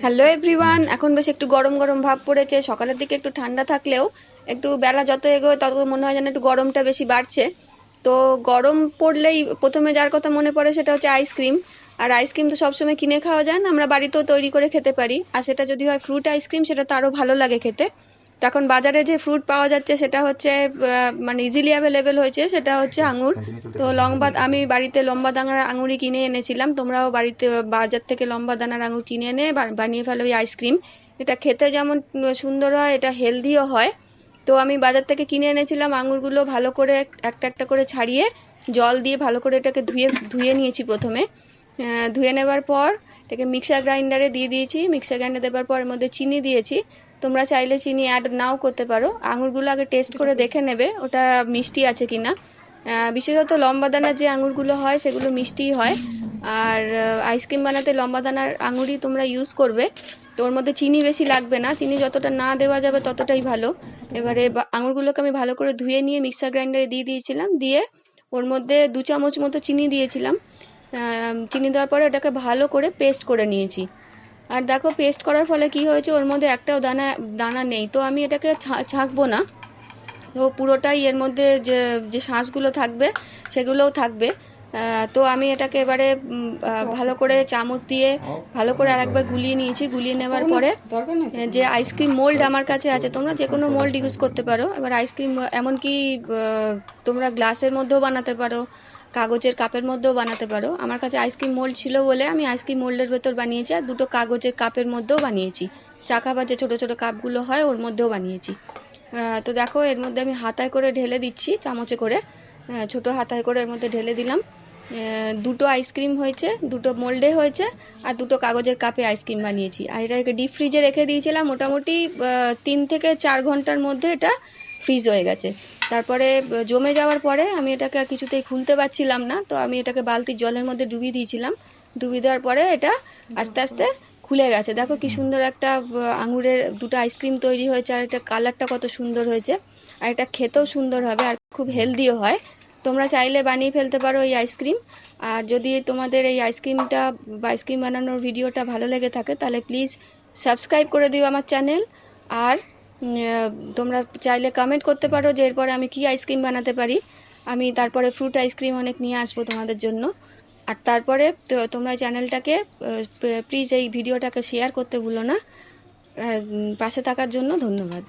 Hello everyone এখন বেশ একটু গরম গরম ভাব পড়েছে। সকালের দিকে একটু ঠান্ডা থাকলেও একটু বেলা যত এগোয় তত মনে হয় যেন একটু গরমটা বেশি বাড়ছে। তো গরম পড়লেই প্রথমে যার কথা মনে পড়ে সেটা হচ্ছে আইসক্রিম আর আইসক্রিম তো সবসময় কিনে খাওয়া যায় না, আমরা বাড়িতেও তৈরি করে খেতে পারি। আর সেটা যদি হয় ফ্রুট আইসক্রিম সেটা তো আরও ভালো লাগে খেতে। এখন বাজারে যে ফ্রুট পাওয়া যাচ্ছে, সেটা হচ্ছে মানে ইজিলি অ্যাভেলেবেল হয়েছে, সেটা হচ্ছে আঙুর। তো লম্বা, আমি বাড়িতে লম্বা দানার আঙুরই কিনে এনেছিলাম। তোমরাও বাড়িতে, বাজার থেকে লম্বা দানার আঙুর কিনে এনে বানিয়ে ফেলো ওই আইসক্রিম এটা খেতে যেমন সুন্দর হয়, এটা হেলদিও হয়। তো আমি বাজার থেকে কিনে এনেছিলাম আঙুরগুলো ভালো করে একটা একটা করে ছাড়িয়ে, জল দিয়ে ভালো করে এটাকে ধুয়ে ধুয়ে নিয়েছি প্রথমে। ধুয়ে নেবার পর এটাকে মিক্সার গ্রাইন্ডারে দিয়ে দিয়েছি। মিক্সার গ্রাইন্ডার দেওয়ার পর এর মধ্যে চিনি দিয়েছি। তোমরা চাইলে চিনি অ্যাড নাও করতে পারো। আঙুরগুলো আগে টেস্ট করে দেখে নেবে, ওটা মিষ্টি আছে কি না বিশেষত লম্বা দানার যে আঙুরগুলো হয়, সেগুলো মিষ্টিই হয়। আর আইসক্রিম বানাতে লম্বা দানার আঙুরই তোমরা ইউজ করবে। তো ওর মধ্যে চিনি বেশি লাগবে না। চিনি যতটা না দেওয়া যাবে, ততটাই ভালো। এবারে আঙুরগুলোকে আমি ভালো করে ধুয়ে নিয়ে মিক্সার গ্রাইন্ডারে দিয়ে দিয়েছিলাম। দিয়ে ওর মধ্যে দু চামচ মতো চিনি দিয়েছিলাম। চিনি দেওয়ার পরে ওটাকে ভালো করে পেস্ট করে নিয়েছি। আর দেখো পেস্ট করার ফলে কি হয়েছে? ওর মধ্যে একটাও দানা দানা নেই। তো আমি এটাকে ছাঁকবো না। তো পুরোটাই এর মধ্যে যে যে শাঁসগুলো থাকবে, সেগুলোও থাকবে। তো আমি এটাকে এবারে ভালো করে চামচ দিয়ে ভালো করে আরেকবার গুলিয়ে নিয়েছি। গুলিয়ে নেওয়ার পরে যে আইসক্রিম মোল্ড আমার কাছে আছে, তোমরা যে কোনো মোল্ড ইউজ করতে পারো। এবার আইসক্রিম, এমনকি তোমরা গ্লাসের মধ্যেও বানাতে পারো। কাগজের কাপের মধ্যেও বানাতে পারো। আমার কাছে আইসক্রিম মোল্ড ছিল বলে আমি আইসক্রিম মোল্ডের ভেতর বানিয়েছি আর দুটো কাগজের কাপের মধ্যেও বানিয়েছি। চাকা বা যে ছোটো ছোটো কাপগুলো হয়, ওর মধ্যেও বানিয়েছি। তো দেখো, এর মধ্যে আমি হাতায় করে ঢেলে দিচ্ছি, চামচে করে। ছোট হাতায় করে এর মধ্যে ঢেলে দিলাম। দুটো আইসক্রিম হয়েছে, দুটো মোল্ডে হয়েছে আর দুটো কাগজের কাপে আইসক্রিম বানিয়েছি। আর এটাকে ডিপ ফ্রিজে রেখে দিয়েছিলাম। মোটামুটি তিন থেকে চার ঘণ্টার মধ্যে এটা ফ্রিজ হয়ে গেছে। তারপরে জমে যাওয়ার পরে আমি এটাকে আর কিছুতেই খুলতে পারছিলাম না, তো আমি এটাকে বালতির জলের মধ্যে ডুবিয়ে দিয়েছিলাম। ডুবিয়ে দেওয়ার পরে এটা আস্তে আস্তে খুলে গেছে। দেখো কি সুন্দর একটা আঙুরের দুটো আইসক্রিম তৈরি হয়েছে, আর এটা কালারটা কত সুন্দর হয়েছে। আর এটা খেতেও সুন্দর হবে, আর খুব হেলদিও হয়। তোমরা চাইলে বানিয়ে ফেলতে পারো এই আইসক্রিম আর যদি তোমাদের এই আইসক্রিমটা আইসক্রিম বানানোর ভিডিওটা ভালো লেগে থাকে, তাহলে প্লিজ সাবস্ক্রাইব করে দিও আমার চ্যানেল আর তোমরা চাইলে কমেন্ট করতে পারো যে এরপরে আমি কি আইসক্রিম বানাতে পারি। আমি তারপরে ফ্রুট আইসক্রিম অনেক নিয়ে আসব তোমাদের জন্য। আর তারপরে তোমরা চ্যানেলটাকে প্লিজ এই ভিডিওটাকে শেয়ার করতে ভুলো না। পাশে থাকার জন্য ধন্যবাদ।